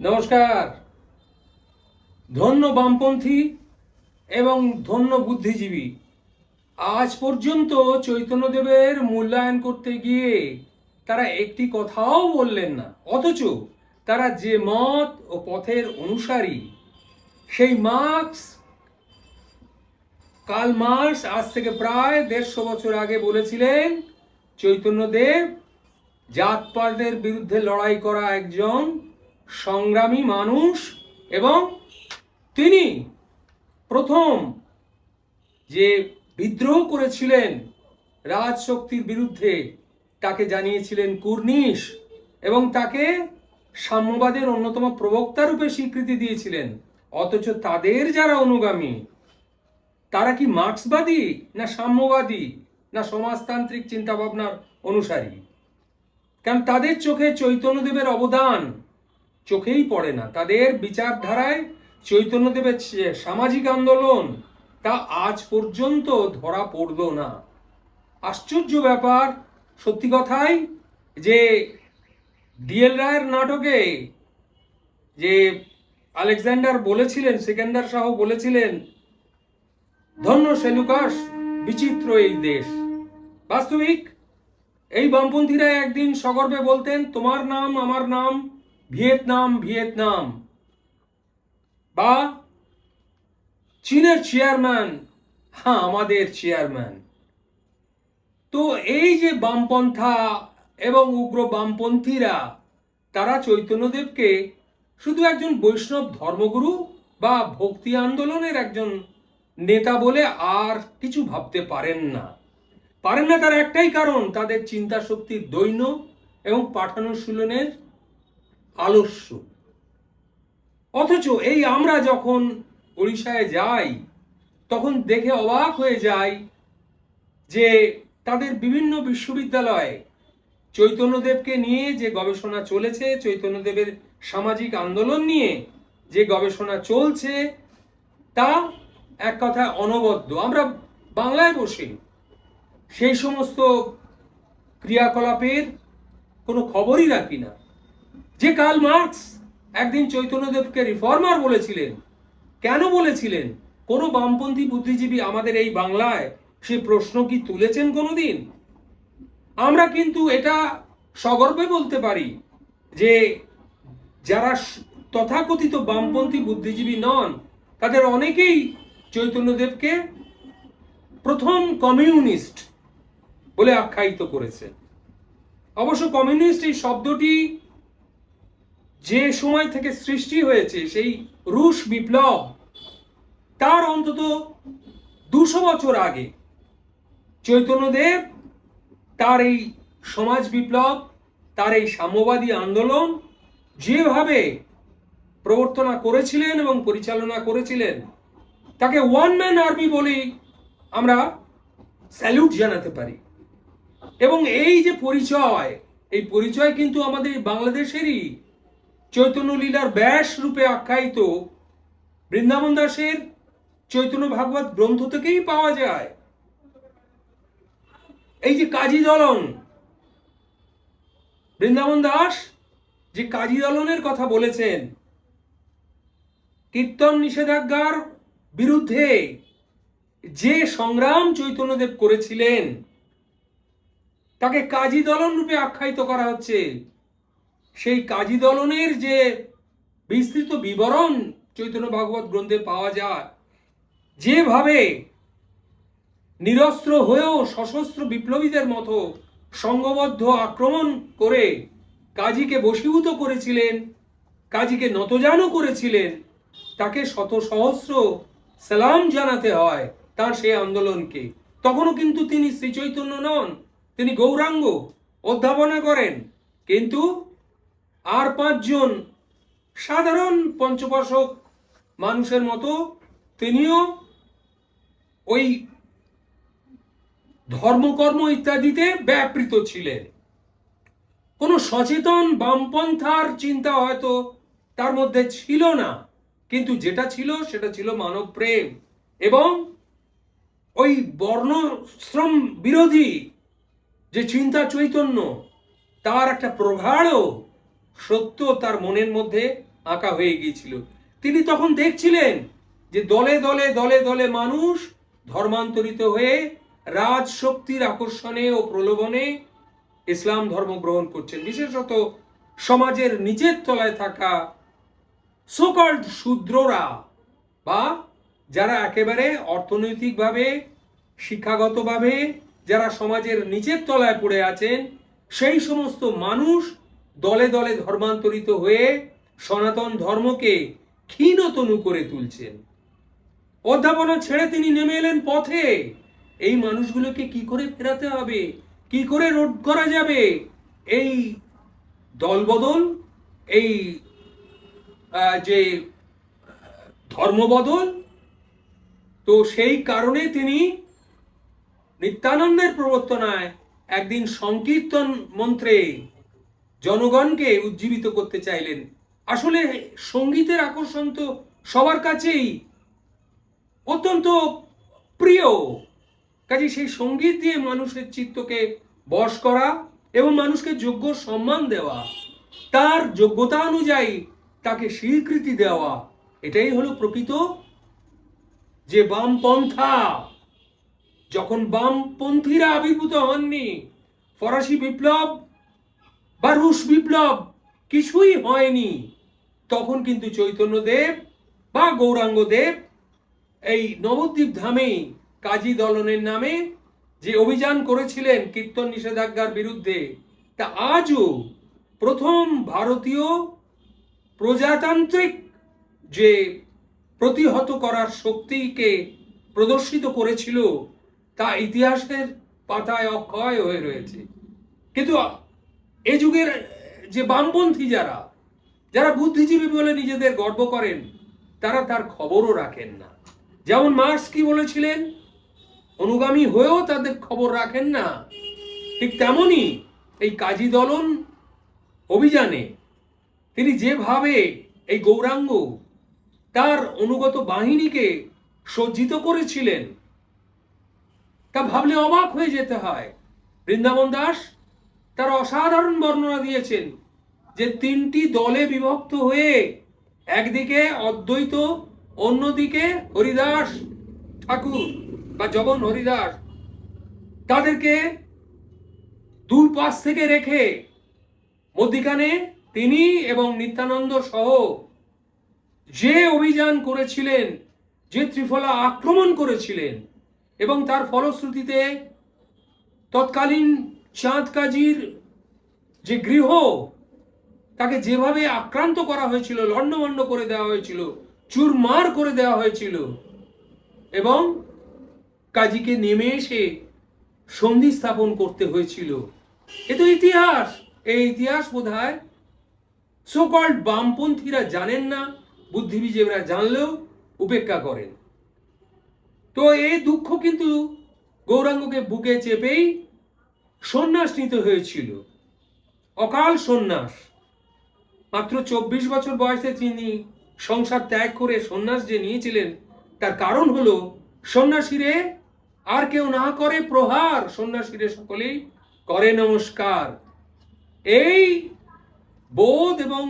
নমস্কার। ধন্য বামপন্থী এবং ধন্য বুদ্ধিজীবী। আজ পর্যন্ত চৈতন্যদেবের মূল্যায়ন করতে গিয়ে তারা একটি কথাও বললেন না, অথচ তারা যে মত ও পথের অনুসারী, সেই মার্কস কাল মার্কস আজ থেকে প্রায় দেড়শো বছর আগে বলেছিলেন, চৈতন্যদেব জাতপাতদের বিরুদ্ধে লড়াই করা একজন সংগ্রামী মানুষ এবং তিনি প্রথম যে বিদ্রোহ করেছিলেন রাজশক্তির বিরুদ্ধে, তাকে জানিয়েছিলেন কুর্নিশ এবং তাকে সাম্যবাদের অন্যতম প্রবক্তা রূপে স্বীকৃতি দিয়েছিলেন। অথচ তাদের যারা অনুগামী, তারা কি মার্ক্সবাদী না সাম্যবাদী না সমাজতান্ত্রিক চিন্তাভাবনার অনুসারী? কারণ তাদের চোখে চৈতন্যদেবের অবদান চোখেই পড়ে না। তাদের বিচারধারায় চৈতন্যদেবের সামাজিক আন্দোলন, তা আজ পর্যন্ত ধরা পড়ল না। আশ্চর্য ব্যাপার, সত্যি কথাই, যে ডিএল রায়ের নাটকে যে আলেকজান্ডার বলেছিলেন সেকেন্ডার শাহ বলেছিলেন, ধন্য সেলুকাস, বিচিত্র এই দেশ। বাস্তবিক, এই বামপন্থীরা একদিন সগর্বে বলতেন, তোমার নাম, আমার নাম ভিয়েতনাম ভিয়েতনাম। বা চীনের চেয়ারম্যান হ্যাঁ আমাদের চেয়ারম্যান। তো এই যে বামপন্থা এবং উগ্র বামপন্থীরা, তারা চৈতন্যদেবকে শুধু একজন বৈষ্ণব ধর্মগুরু বা ভক্তি আন্দোলনের একজন নেতা বলে আর কিছু ভাবতে পারেন না। পারেন না তার একটাই কারণ, তাদের চিন্তা শক্তির দৈন্য এবং পাঠানুশীলনের আলস্য। অথচ এই আমরা যখন উড়িষ্যায় যাই, তখন দেখে অবাক হয়ে যাই যে তাদের বিভিন্ন বিশ্ববিদ্যালয়ে চৈতন্যদেবকে নিয়ে যে গবেষণা চলেছে, চৈতন্যদেবের সামাজিক আন্দোলন নিয়ে যে গবেষণা চলছে, তা এক কথায় অনবদ্য। আমরা বাংলায় বসে সেই সমস্ত ক্রিয়াকলাপের কোনো খবরই রাখি না। যে কাল মার্কস একদিন চৈতন্যদেবকে রিফর্মার বলেছিলেন, কেন বলেছিলেন? কোনো বামপন্থী বুদ্ধিজীবী আমাদের এই বাংলায় সে প্রশ্ন কি তুলেছেন কোনোদিন? আমরা কিন্তু এটা সগর্বে বলতে পারি যে যারা তথাকথিত বামপন্থী বুদ্ধিজীবী নন, তাদের অনেকেই চৈতন্যদেবকে প্রথম কমিউনিস্ট বলে আখ্যায়িত করেছে অবশ্য কমিউনিস্ট এই শব্দটি যে সময় থেকে সৃষ্টি হয়েছে সেই রুশ বিপ্লব, তার অন্তত দুশো বছর আগে চৈতন্যদেব তার এই সমাজ বিপ্লব, তার এই সাম্যবাদী আন্দোলন যেভাবে প্রবর্তনা করেছিলেন এবং পরিচালনা করেছিলেন, তাকে ওয়ান ম্যান আর্মি বলেই আমরা স্যালুট জানাতে পারি। এবং এই যে পরিচয়, এই পরিচয় কিন্তু আমাদের বাংলাদেশেরই চৈতন্য লীলার ব্যাস রূপে আখ্যায়িত বৃন্দাবন দাসের চৈতন্য ভাগবত গ্রন্থ থেকেই পাওয়া যায়। এই যে কাজী দলন, বৃন্দাবন দাস যে কাজী দলনের কথা বলেছেন, কীর্তন নিষেধাজ্ঞার বিরুদ্ধে যে সংগ্রাম চৈতন্যদেব করেছিলেন, তাকে কাজী দলন রূপে আখ্যায়িত করা হচ্ছে। সেই কাজী দলনের যে বিস্তৃত বিবরণ চৈতন্য ভাগবত গ্রন্থে পাওয়া যায়, যেভাবে নিরস্ত্র হয়েও সশস্ত্র বিপ্লবীদের মতো সংঘবদ্ধ আক্রমণ করে কাজীকে বশীভূত করেছিলেন, কাজীকে নতজানু করেছিলেন, তাকে শত সহস্র সালাম জানাতে হয় তার সেই আন্দোলনকে। তখনও কিন্তু তিনি শ্রীচৈতন্য নন, তিনি গৌরাঙ্গ অধ্যাপনা করেন, কিন্তু আর পাঁচজন সাধারণ পঞ্চপাশক মানুষের মতো তিনিও ওই ধর্মকর্ম ইত্যাদিতে ব্যাপৃত ছিলেন। কোনো সচেতন বামপন্থার চিন্তা হয়তো তার মধ্যে ছিল না, কিন্তু যেটা ছিল সেটা ছিল মানব প্রেম এবং ওই বর্ণশ্রম বিরোধী যে চিন্তা চৈতন্য, তার একটা প্রগাঢ় সত্য তার মনের মধ্যে আঁকা হয়ে গিয়েছিল। তিনি তখন দেখছিলেন যে দলে দলে দলে দলে মানুষ ধর্মান্তরিত হয়ে রাজ শক্তির আকর্ষণে ও প্রলোভনে ইসলাম ধর্ম গ্রহণ করছেন। বিশেষত সমাজের নিচের তলায় থাকা সোকল্ড শূদ্ররা বা যারা একেবারে অর্থনৈতিকভাবে, শিক্ষাগতভাবে, যারা সমাজের নিচের তলায় পড়ে আছেন, সেই সমস্ত মানুষ দলে দলে ধর্মান্তরিত হয়ে সনাতন ধর্মকে ক্ষীণতনু করে তুলছেন। অধ্যাপনা ছেড়ে তিনি নেমে এলেন পথে। এই মানুষগুলোকে কি করে ফেরাতে হবে? কি করে রোধ করা যাবে? এই দলবদল, এই যে ধর্মবদল, তো সেই কারণে তিনি নিত্যানন্দের প্রবর্তনায় একদিন সংকীর্তন মন্ত্রে জনগণকে উজ্জীবিত করতে চাইলেন। আসলে সঙ্গীতের আকর্ষণ তো সবার কাছেই অত্যন্ত প্রিয়। কাজে সেই সংগীত দিয়ে মানুষের চিত্তকে বশ করা এবং মানুষকে যোগ্য সম্মান দেওয়া, তার যোগ্যতা অনুযায়ী তাকে স্বীকৃতি দেওয়া, এটাই হলো প্রকৃত যে বামপন্থা। যখন বামপন্থীরা আবির্ভূত হননি, ফরাসি বিপ্লব বা রুশ বিপ্লব কিছুই হয়নি। তখন কিন্তু চৈতন্যদেব বা গৌরাঙ্গদেব এই নবদ্বীপ ধামে কাজী দলনের নামে যে অভিযান করেছিলেন কীর্তন নিষেধাজ্ঞার বিরুদ্ধে, তা আজও প্রথম ভারতীয় প্রজাতান্ত্রিক যে প্রতিহত করার শক্তিকে প্রদর্শিত করেছিল, তা ইতিহাসের পাতায় অক্ষয় হয়ে রয়েছে। কিন্তু এ যুগের যে বামপন্থী যারা যারা বুদ্ধিজীবী বলে নিজেদের গর্ব করেন, তারা তার খবরও রাখেন না। যেমন মার্স কি বলেছিলেন, অনুগামী হয়েও তাদের খবর রাখেন না। ঠিক তেমনই এই কাজী দলন অভিযানে তিনি যেভাবে এই গৌরাঙ্গ তার অনুগত বাহিনীকে সজ্জিত করেছিলেন, তা ভাবলে অবাক হয়ে যেতে হয়। বৃন্দাবন দাস তার অসাধারণ বর্ণনা দিয়েছেন যে তিনটি দলে বিভক্ত হয়ে একদিকে অদ্বৈত, অন্যদিকে হরিদাস ঠাকুর বা জগন হরিদাস। তাদেরকে দুই পাশ থেকে রেখে মধ্যিখানে তিনি এবং নিত্যানন্দ সহ যে অভিযান করেছিলেন, যে ত্রিফলা আক্রমণ করেছিলেন এবং তার ফলশ্রুতিতে তৎকালীন চাঁদ কাজীর যে গৃহ, তাকে যেভাবে আক্রান্ত করা হয়েছিল, লণ্ডভণ্ড করে দেওয়া হয়েছিল, চুরমার করে দেওয়া হয়েছিল, এবং কাজীকে নেমে এসে সন্ধি স্থাপন করতে হয়েছিল। এ তো ইতিহাস। এই ইতিহাস বোধ হয় সোকল্ড বামপন্থীরা জানেন না বুদ্ধিজীবীরা জানলেও উপেক্ষা করেন। তো এই দুঃখ কিন্তু গৌরাঙ্গকে বুকে চেপেই সন্ন্যাস নিতে হয়েছিল। অকাল সন্ন্যাস। মাত্র চব্বিশ বছর বয়সে তিনি সংসার ত্যাগ করে সন্ন্যাস যে নিয়েছিলেন, তার কারণ হলো সন্ন্যাসীরে আর কেউ না করে প্রহার। সন্ন্যাসীরে সকলেই করে নমস্কার। এই বোধ এবং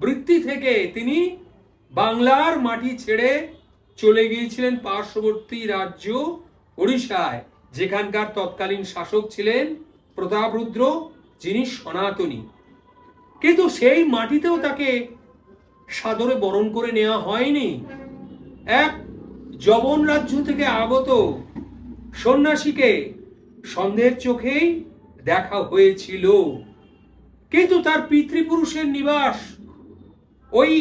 বৃত্তি থেকে তিনি বাংলার মাটি ছেড়ে চলে গিয়েছিলেন পার্শ্ববর্তী রাজ্য ওড়িশায়। যেখানকার তৎকালীন শাসক ছিলেন প্রতাপরুদ্র, যিনি সনাতনী। কিন্তু সেই মাটিতেও তাকে সাদরে বরণ করে নেওয়া হয়নি। এক জবন রাজ্য থেকে আগত সন্ন্যাসীকে সন্দেহের চোখেই দেখা হয়েছিল। কিন্তু তার পিতৃপুরুষের নিবাস ওই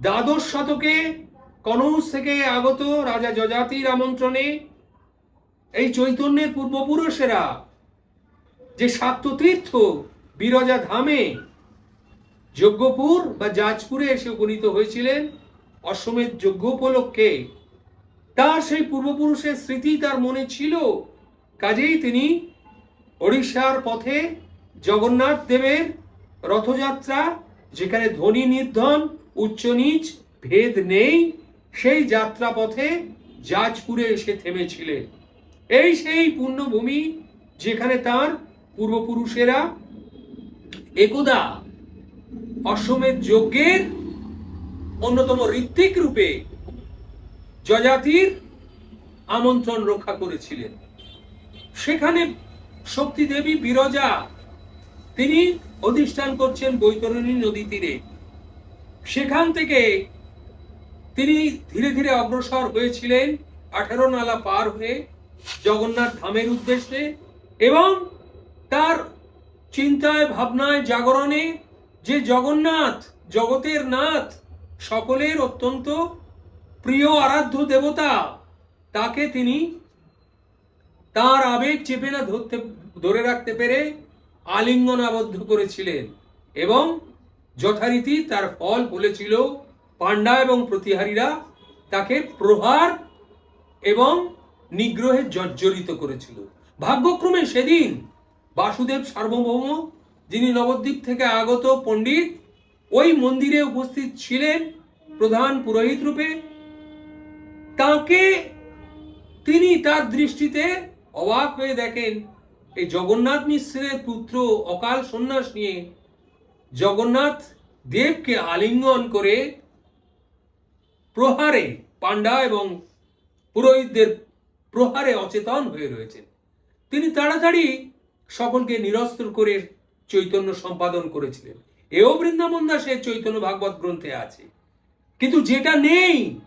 দ্বাদশ শতকে কনৌজ থেকে আগত রাজা যজাতির আমন্ত্রণে এই চৈতন্যের পূর্বপুরুষেরা যে সাত্যতীর্থ বিরজা ধামে যজ্ঞপুর বা জাজপুরে এসে উপনীত হয়েছিলেন অসমের যজ্ঞ উপলক্ষে, তার সেই পূর্বপুরুষের স্মৃতি তার মনে ছিল। কাজেই তিনি ওড়িশার পথে জগন্নাথ দেবের রথযাত্রা, যেখানে ধনী নির্ধন, উচ্চ নীচ, ভেদ নেই, সেই যাত্রা পথে জাজপুরে এসে থেমেছিলেন। এই সেই পুণ্যভূমি যেখানে তার পূর্বপুরুষেরা একদা অশ্বমেধ যজ্ঞের অন্যতম ঋত্বিক রূপে যজাতির আমন্ত্রণ রক্ষা করেছিলেন। সেখানে শক্তি দেবী বিরজা তিনি অধিষ্ঠান করছেন বৈতরণী নদী তীরে। সেখান থেকে তিনি ধীরে ধীরে অগ্রসর হয়েছিলেন, আঠারো নালা পার হয়ে জগন্নাথ ধামের উদ্দেশ্যে এবং তার চিন্তায়, ভাবনায়, জাগরণে যে জগন্নাথ, জগতের নাথ সকলের অত্যন্ত প্রিয় আরাধ্য দেবতা, তাকে তিনি তার আবেগ চেপে না ধরতে, ধরে রাখতে পেরে আলিঙ্গন আবদ্ধ করেছিলেন এবং যথারীতি তার ফল বলেছিল পাণ্ডা এবং প্রতিহারীরা তাকে প্রহার এবং নিগ্রহে জর্জরিত করেছিল। ভাগ্যক্রমে সেদিন বাসুদেব সার্বভৌম, যিনি নবদ্বীপ থেকে আগত পণ্ডিত, ওই মন্দিরে উপস্থিত ছিলেন প্রধান পুরোহিত রূপে। তাকে তিনি তার দৃষ্টিতে অবাক হয়ে দেখেন, এই জগন্নাথ মিশ্রের পুত্র অকাল সন্ন্যাস নিয়ে। জগন্নাথ দেবকে আলিঙ্গন করে প্রহারে পাণ্ডা এবং পুরোহিতদের প্রহারে অচেতন হয়ে রয়েছেন। তিনি তাড়াতাড়ি সকলকে নিরস্ত্র করে চৈতন্য সম্পাদন করেছিলেন। এও বৃন্দাবন দাসের চৈতন্য ভাগবত গ্রন্থে আছে। কিন্তু যেটা নেই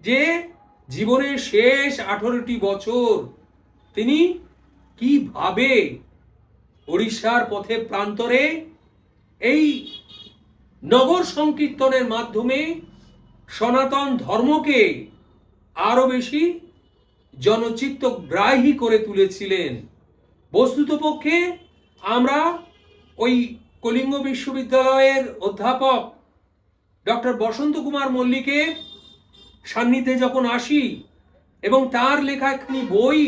যে জীবনের শেষ আঠারোটি বছর তিনি কীভাবে ওড়িশার পথে প্রান্তরে এই নগর সংকীর্তনের মাধ্যমে সনাতন ধর্মকে আরও বেশি জনচিত্ত গ্রাহী করে তুলেছিলেন। বস্তুতপক্ষে আমরা ওই কলিঙ্গ বিশ্ববিদ্যালয়ের অধ্যাপক ডক্টর বসন্ত কুমার মল্লিকের সান্নিধ্যে যখন আসি এবং তার লেখা একখানি বই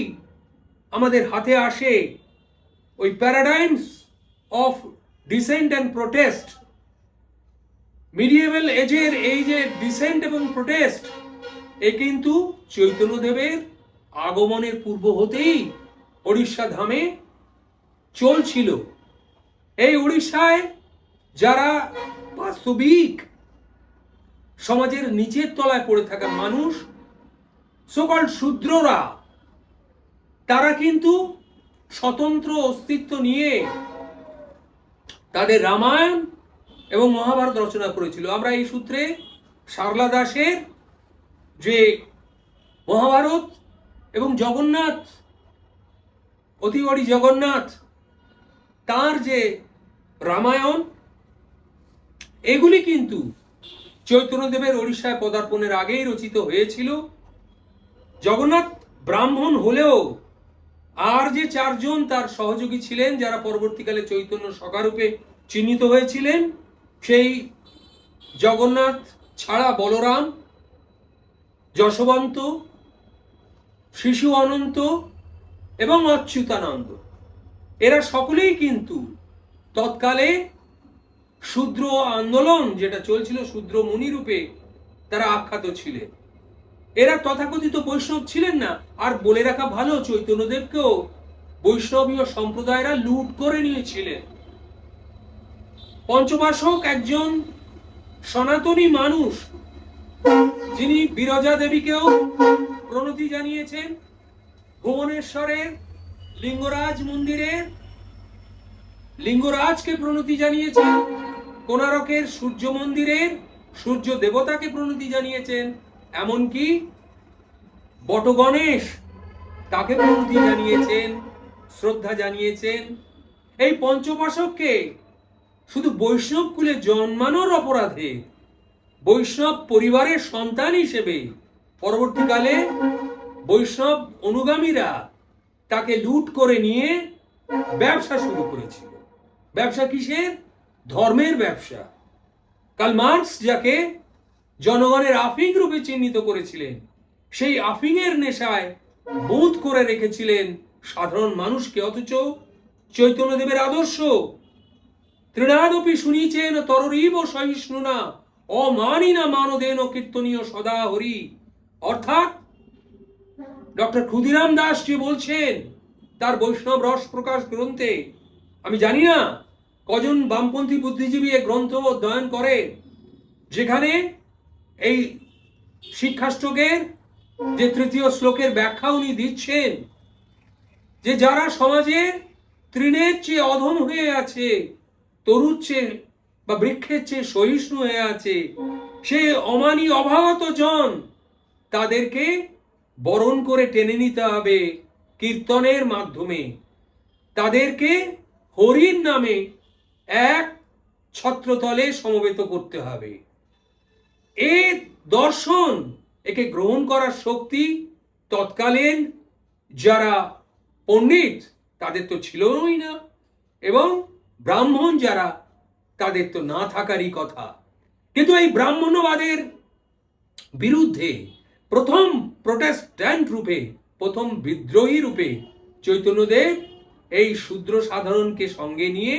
আমাদের হাতে আসে, ওই paradigms of dissent and protest medieval এজের এই যে ডিসেন্ট এবং প্রোটেস্ট, এ কিন্তু চৈতন্যদেবের আগমনের পূর্ব হতেই ওড়িশা ধামে চলছিল। এই উড়িষ্যায় যারা বাস্তবিক সমাজের নিচের তলায় পড়ে থাকা মানুষ সকল শূদ্ররা, তারা কিন্তু স্বতন্ত্র অস্তিত্ব নিয়ে তাদের রামায়ণ এবং মহাভারত রচনা করেছিল। আমরা এই সূত্রে সারলা দাসের যে মহাভারত এবং জগন্নাথ, অতি অতিবড়ি জগন্নাথ, তার যে রামায়ণ, এগুলি কিন্তু চৈতন্যদেবের ওড়িশায় পদার্পণের আগেই রচিত হয়েছিল। জগন্নাথ ব্রাহ্মণ হলেও আর যে চারজন তার সহযোগী ছিলেন, যারা পরবর্তীকালে চৈতন্য সকারূপে চিহ্নিত হয়েছিলেন, সেই জগন্নাথ ছাড়া বলরাম, যশবন্ত শিশু অনন্ত এবং অচ্যুতানন্দ। এরা সকলেই কিন্তু তৎকালে শূদ্র আন্দোলন যেটা চলছিল শূদ্র মুনি রূপে তারা আখ্যাত ছিলেন। এরা তথাকথিত বৈষ্ণব ছিলেন না। আর বলে রাখা ভালো, চৈতন্যদেবকেও বৈষ্ণবীয় সম্প্রদায়রা লুট করে নিয়েছিলেন। পঞ্চবাসক একজন সনাতনী মানুষ যিনি বিরজা দেবীকেও প্রণতি জানিয়েছেন ভুবনেশ্বরের লিঙ্গরাজ মন্দিরের লিঙ্গরাজকে প্রণতি জানিয়েছেন কোনারকের সূর্য মন্দিরের সূর্য দেবতাকে প্রণতি জানিয়েছেন, এমনকি বটগণেশ তাকে প্রণতি জানিয়েছেন, শ্রদ্ধা জানিয়েছেন। এই পঞ্চপাশককে শুধু বৈষ্ণব কুলে জন্মানোর অপরাধে বৈষ্ণব পরিবারের সন্তান হিসেবে পরবর্তীকালে বৈষ্ণব অনুগামীরা তাকে লুট করে নিয়ে ব্যবসা শুরু করেছিল। ব্যবসা কিসের? ধর্মের ব্যবসা। কাল মার্কস যাকে জনগণের আফিং রূপে চিহ্নিত করেছিলেন, সেই আফিংয়ের নেশায় বোধ করে রেখেছিলেন সাধারণ মানুষকে। অথচ চৈতন্যদেবের আদর্শ তৃণাদপি শুনিছেন তররীব সহিষ্ণুনা অমানিনা মানদেন কীর্তনীয় সদা হরি। অর্থাৎ ডক্টর ক্ষুদিরাম দাস যে বলছেন, তার বৈষ্ণব রস প্রকাশ গ্রন্থে, আমি জানি না কজন বামপন্থী বুদ্ধিজীবী এ গ্রন্থ অধ্যয়ন করে, যেখানে এই শিক্ষাষ্টকের যে তৃতীয় শ্লোকের ব্যাখ্যা উনি দিচ্ছেন, যে যারা সমাজে তৃণের চেয়ে অধম হয়ে আছে, তরুর চেয়ে বা বৃক্ষের চেয়ে সহিষ্ণু হয়ে আছে, সে অমানি অভাগত জন। তাদেরকে বরণ করে টেনে নিতে হবে কীর্তনের মাধ্যমে। তাদেরকে হরির নামে এক ছত্রতলে সমবেত করতে হবে। এ দর্শন, একে গ্রহণ করার শক্তি তৎকালীন যারা পণ্ডিত, তাদের তো ছিলই না। এবং ব্রাহ্মণ যারা তাদের তো না থাকারই কথা। কিন্তু এই ব্রাহ্মণ্যবাদের বিরুদ্ধে প্রথম প্রোটেস্ট্যান্ট রূপে, প্রথম বিদ্রোহী রূপে চৈতন্যদেব এই শূদ্র সাধারণকে সঙ্গে নিয়ে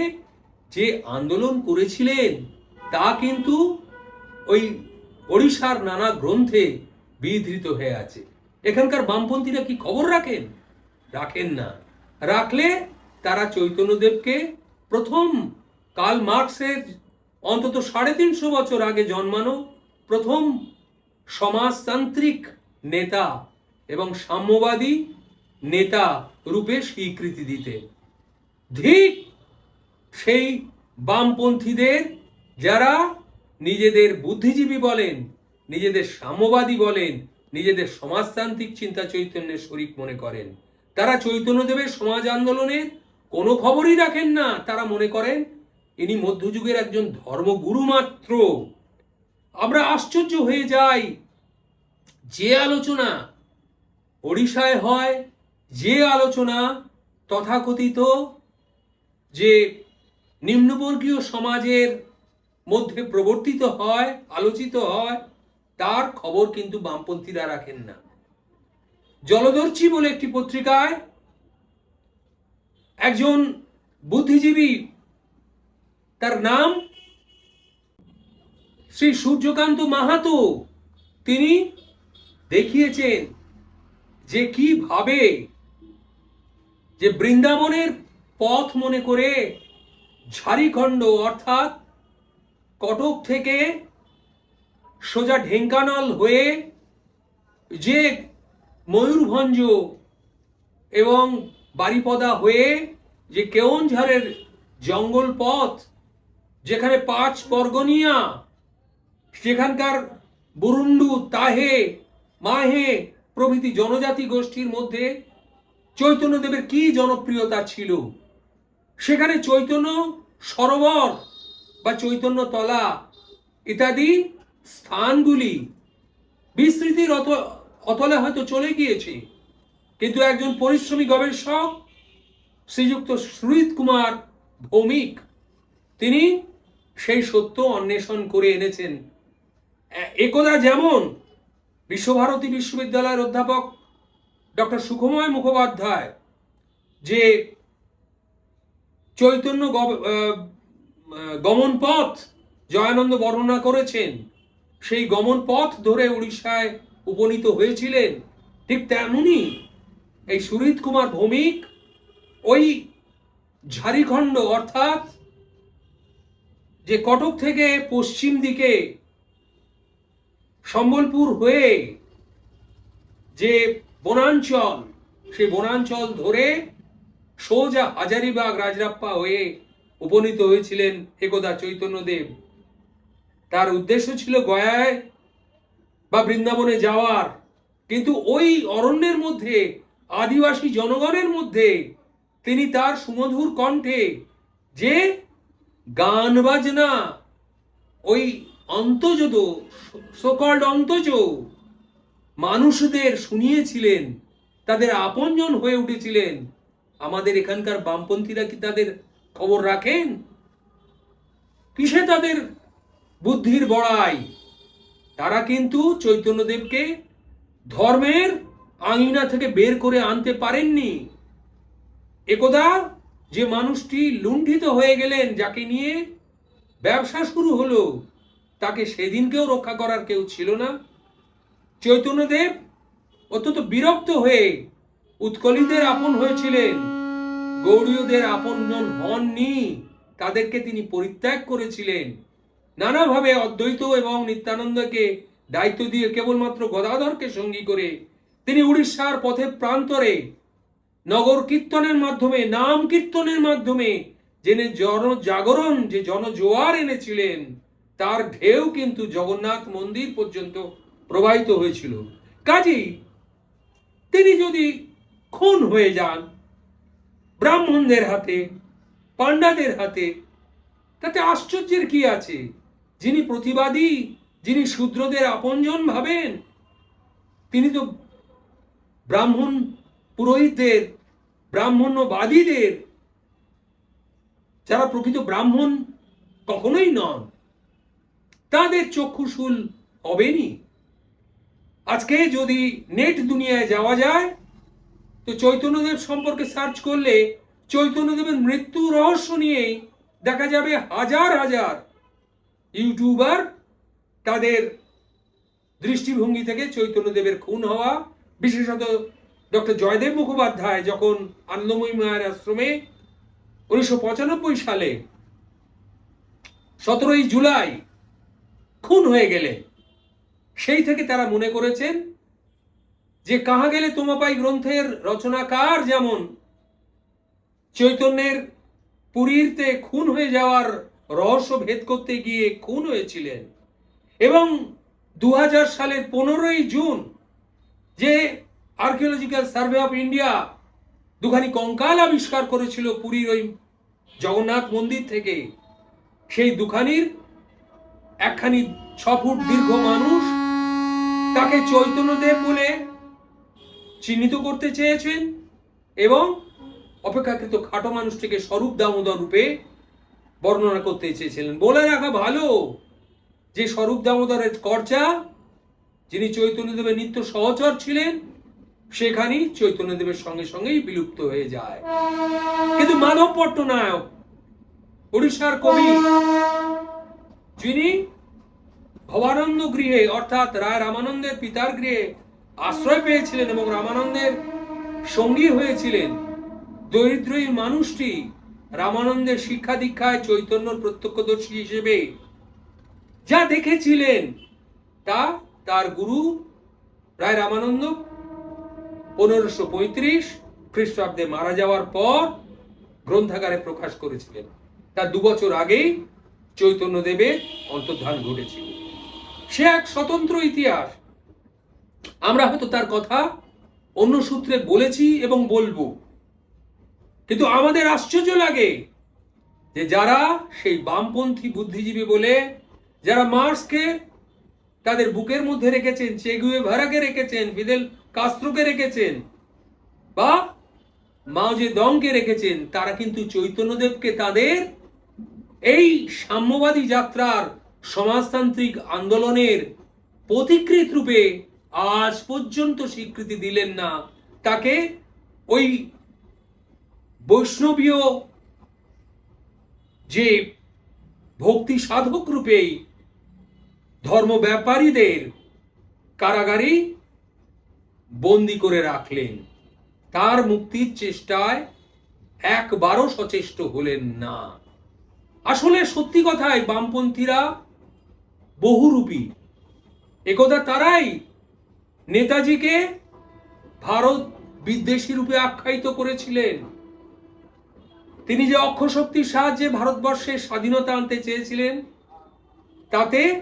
যে আন্দোলন করেছিলেন, তা কিন্তু ওই ওড়িশার নানা গ্রন্থে বিধৃত হয়ে আছে। এখানকার বামপন্থীরা কি খবর রাখেন? রাখেন না। রাখলে তারা চৈতন্যদেবকে প্রথম কাল মার্কসের অন্তত সাড়ে তিনশো বছর আগে জন্মানো প্রথম সমাজতান্ত্রিক নেতা এবং সাম্যবাদী নেতা রূপে স্বীকৃতি দিতে। ঠিক সেই বামপন্থীদের যারা নিজেদের বুদ্ধিজীবী বলেন, নিজেদের সাম্যবাদী বলেন, নিজেদের সমাজতান্ত্রিক চিন্তা চৈতন্যের শরিক মনে করেন। তারা চৈতন্যদেবের সমাজ আন্দোলনের কোনো খবরই রাখেন না। তারা মনে করেন ইনি মধ্যযুগের একজন ধর্মগুরু মাত্র। আমরা আশ্চর্য হয়ে যাই। যে আলোচনা ওড়িশায় হয়, যে আলোচনা তথাকথিত, যে নিম্নবর্গীয় সমাজের মধ্যে প্রবর্তিত হয়, আলোচিত হয়, তার খবর কিন্তু বামপন্থীরা রাখেন না। জলদর্শী বলে একটি পত্রিকায় একজন বুদ্ধিজীবী তার নাম শ্রী সূর্যকান্ত মাহাতো। তিনি দেখিয়েছেন যে কীভাবে যে বৃন্দাবনের পথ মনে করে ঝাড়িখণ্ড অর্থাৎ কটক থেকে সোজা ঢেঙ্কানাল হয়ে যে ময়ূরভঞ্জ এবং বারিপদা হয়ে যে কেওনঝাড়ের জঙ্গল পথ যেখানে পাঁচ পরগনিয়া সেখানকার বুরুন্ডু, তাহে, মাহে প্রভৃতি জনজাতি গোষ্ঠীর মধ্যে চৈতন্যদেবের কি জনপ্রিয়তা ছিল? সেখানে চৈতন্য সরোবর বা চৈতন্য তলা ইত্যাদি স্থানগুলি বিস্তৃতির অত, অতলে হয়তো চলে গিয়েছে। কিন্তু একজন পরিশ্রমী গবেষক শ্রীযুক্ত সুরিত কুমার ভৌমিক তিনি সেই সত্য অন্বেষণ করে এনেছেন। একদা যেমন বিশ্বভারতী বিশ্ববিদ্যালয়ের অধ্যাপক ডক্টর সুখময় মুখোপাধ্যায় যে চৈতন্য গমন পথ জয়ানন্দ বর্ণনা করেছেন, সেই গমন পথ ধরে উড়িষ্যায় উপনীত হয়েছিলেন, ঠিক তেমনি এই সুরিত কুমার ভৌমিক ওই ঝাড়িখণ্ড অর্থাৎ যে কটক থেকে পশ্চিম দিকে সম্বলপুর হয়ে যে বনাঞ্চল, সেই বনাঞ্চল ধরে সোজা হাজারিবাগ রাজরাপ্পা হয়ে উপনীত হয়েছিলেন একদা চৈতন্যদেব। তার উদ্দেশ্য ছিল গয়ায় বা বৃন্দাবনে যাওয়ার। কিন্তু ওই অরণ্যের মধ্যে, আদিবাসী জনগণের মধ্যে তিনি তার সুমধুর কণ্ঠে যে গান বাজনা, ওই অন্তজদ সকল্ড অন্তজ মানুষদের শুনিয়েছিলেন, তাদের আপনজন হয়ে উঠেছিলেন। আমাদের এখানকার বামপন্থীরা কি তাদের খবর রাখেন? কিসে তাদের বুদ্ধির বড়াই? তারা কিন্তু চৈতন্যদেবকে ধর্মের আঙিনা থেকে বের করে আনতে পারেননি। একদা যে মানুষটি লুণ্ঠিত হয়ে গেলেন, যাকে নিয়ে ব্যবসা শুরু হলো, তাকে সেদিনকেও রক্ষা করার কেউ ছিল না। চৈতন্যদেব অত্যন্ত বিরক্ত হয়ে উৎকলীদের আপন হয়েছিলেন। গৌড়ীয়দের আপনজন হননি, তাদেরকে তিনি পরিত্যাগ করেছিলেন। নানাভাবে অদ্বৈত এবং নিত্যানন্দকে দায়িত্ব দিয়ে কেবলমাত্র গদাধরকে সঙ্গী করে তিনি উড়িষ্যার পথে প্রান্তরে নগর কীর্তনের মাধ্যমে, নাম কীর্তনের মাধ্যমে জেনে জনজাগরণ যে জনজোয়ার এনেছিলেন, তার ঢেউ কিন্তু জগন্নাথ মন্দির পর্যন্ত প্রবাহিত হয়েছিল। কাজেই তিনি যদি খুন হয়ে যান, ব্রাহ্মণদের হাতে, পাণ্ডাদের হাতে, তাতে আশ্চর্যের কি আছে? যিনি প্রতিবাদী, যিনি শূদ্রদের আপনজন ভাবেন, তিনি তো ব্রাহ্মণ পুরোহিতদের ব্রাহ্মণ্যবাদীদের, যারা প্রকৃত ব্রাহ্মণ কখনোই নন, তাদের চক্ষুশুল হবেনি। আজকে যদি নেট দুনিয়ায় যাওয়া যায়, তো চৈতন্যদেব সম্পর্কে সার্চ করলে চৈতন্যদেবের মৃত্যু রহস্য নিয়ে দেখা যাবে হাজার হাজার ইউটিউবার তাদের দৃষ্টিভঙ্গি থেকে চৈতন্যদেবের খুন হওয়া, বিশেষত ডক্টর জয়দেব মুখোপাধ্যায় যখন আনন্দময়ী মায়ের আশ্রমে উনিশশো পঁচানব্বই সালে সতেরোই জুলাই খুন হয়ে গেলে, সেই থেকে তারা মনে করেছেন যে কাহা গেলে তোমাপাই গ্রন্থের রচনাকার যেমন চৈতন্যের পুরীতে খুন হয়ে যাওয়ার রহস্য ভেদ করতে গিয়ে খুন হয়েছিলেন এবং দু হাজার সালের পনেরোই জুন যে আর্কিওলজিক্যাল সার্ভে অফ ইন্ডিয়া দুখানি কঙ্কাল আবিষ্কার করেছিল পুরীর ওই জগন্নাথ মন্দির থেকে। সেই দুখানির একখানি ছ ফুট দীর্ঘ মানুষ তাকে চৈতন্যদেব বলে চিহ্নিত করতে চেয়েছেন এবং অপেক্ষাকৃত খাটো মানুষটিকে স্বরূপ দামোদর রূপে বর্ণনা করতে চেয়েছিলেন। বলে রাখা ভালো যে স্বরূপ দামোদরের কর্চা যিনি চৈতন্যদেবের নিত্য সহচর ছিলেন সেখানেই চৈতন্যদেবের সঙ্গে সঙ্গেই বিলুপ্ত হয়ে যায়। কিন্তু মাধব পট্টনায়ক উড়িষ্যার কবি যিনি ভবানন্দ গৃহে, অর্থাৎ রায় রামানন্দের পিতার গৃহে আশ্রয় পেয়েছিলেন এবং রামানন্দের সঙ্গী হয়েছিলেন দরিদ্র মানুষটি রামানন্দের শিক্ষা দীক্ষায় চৈতন্য প্রত্যক্ষদর্শী হিসেবে যা দেখেছিলেন, তা তার গুরু রায় রামানন্দ পনেরোশো পঁয়ত্রিশ খ্রিস্টাব্দে মারা যাওয়ার পর গ্রন্থাগারে প্রকাশ করেছিলেন। তার দু বছর আগেই চৈতন্যদেবের অন্তর্ধান ঘটেছিল। সে এক স্বতন্ত্র ইতিহাস। আমরা হয়তো তার কথা অন্য সূত্রে বলেছি এবং বলব। কিন্তু আমাদের আশ্চর্য লাগে যে যারা সেই বামপন্থী বুদ্ধিজীবী বলে, যারা মার্সকে তাদের বুকের মধ্যে রেখেছেন চেগুয়ে ভারাকে রেখেছেন, ফিদেল কাস্ত্রোকে রেখেছেন বা মাও যে দংকে রেখেছেন, তারা কিন্তু চৈতন্যদেবকে তাদের এই সাম্যবাদী যাত্রার সমাজতান্ত্রিক আন্দোলনের পথিকৃত রূপে আজ পর্যন্ত স্বীকৃতি দিলেন না। তাকে ওই বৈষ্ণবীয় যে ভক্তি সাধক রূপেই ধর্ম ব্যাপারীদের কারাগারে বন্দি করে রাখলেন। তার মুক্তির চেষ্টায় একবারও সচেষ্ট হলেন না। আসলে সত্যি কথাই বামপন্থীরা বহুরূপী। একথা তারাই নেতাজিকে ভারত বিদ্বেষী রূপে আখ্যায়িত করেছিলেন। তিনি যে অক্ষশক্তির সাহায্যে ভারতবর্ষের স্বাধীনতা আনতে চেয়েছিলেন, তাতে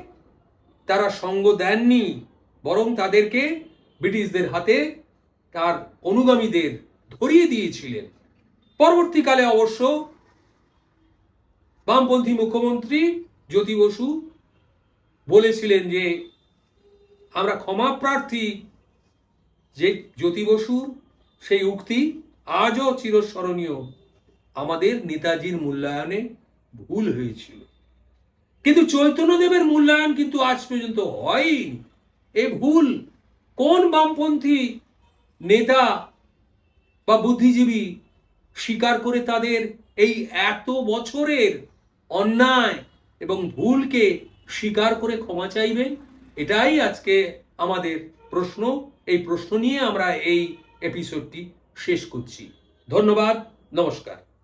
তারা সঙ্গ দেননি, বরং তাদেরকে ব্রিটিশদের হাতে তার অনুগামীদের ধরিয়ে দিয়েছিলেন। পরবর্তীকালে অবশ্য বামপন্থী মুখ্যমন্ত্রী জ্যোতি বসু বলেছিলেন যে, আমরা ক্ষমা প্রার্থী যে জ্যোতি বসুর সেই উক্তি আজও চিরস্মরণীয়। আমাদের নেতাজির মূল্যায়নে ভুল হয়েছিল। কিন্তু চৈতন্যদেবের মূল্যায়ন কিন্তু আজ পর্যন্ত হয়নি এ ভুল কোন বামপন্থী নেতা বা বুদ্ধিজীবী স্বীকার করে তাদের এই এত বছরের অন্যায় এবং ভুলকে স্বীকার করে ক্ষমা চাইবেন? এটাই আজকে আমাদের প্রশ্ন। এই প্রশ্ন নিয়ে আমরা এই এপিসোডটি শেষ করছি। ধন্যবাদ, নমস্কার।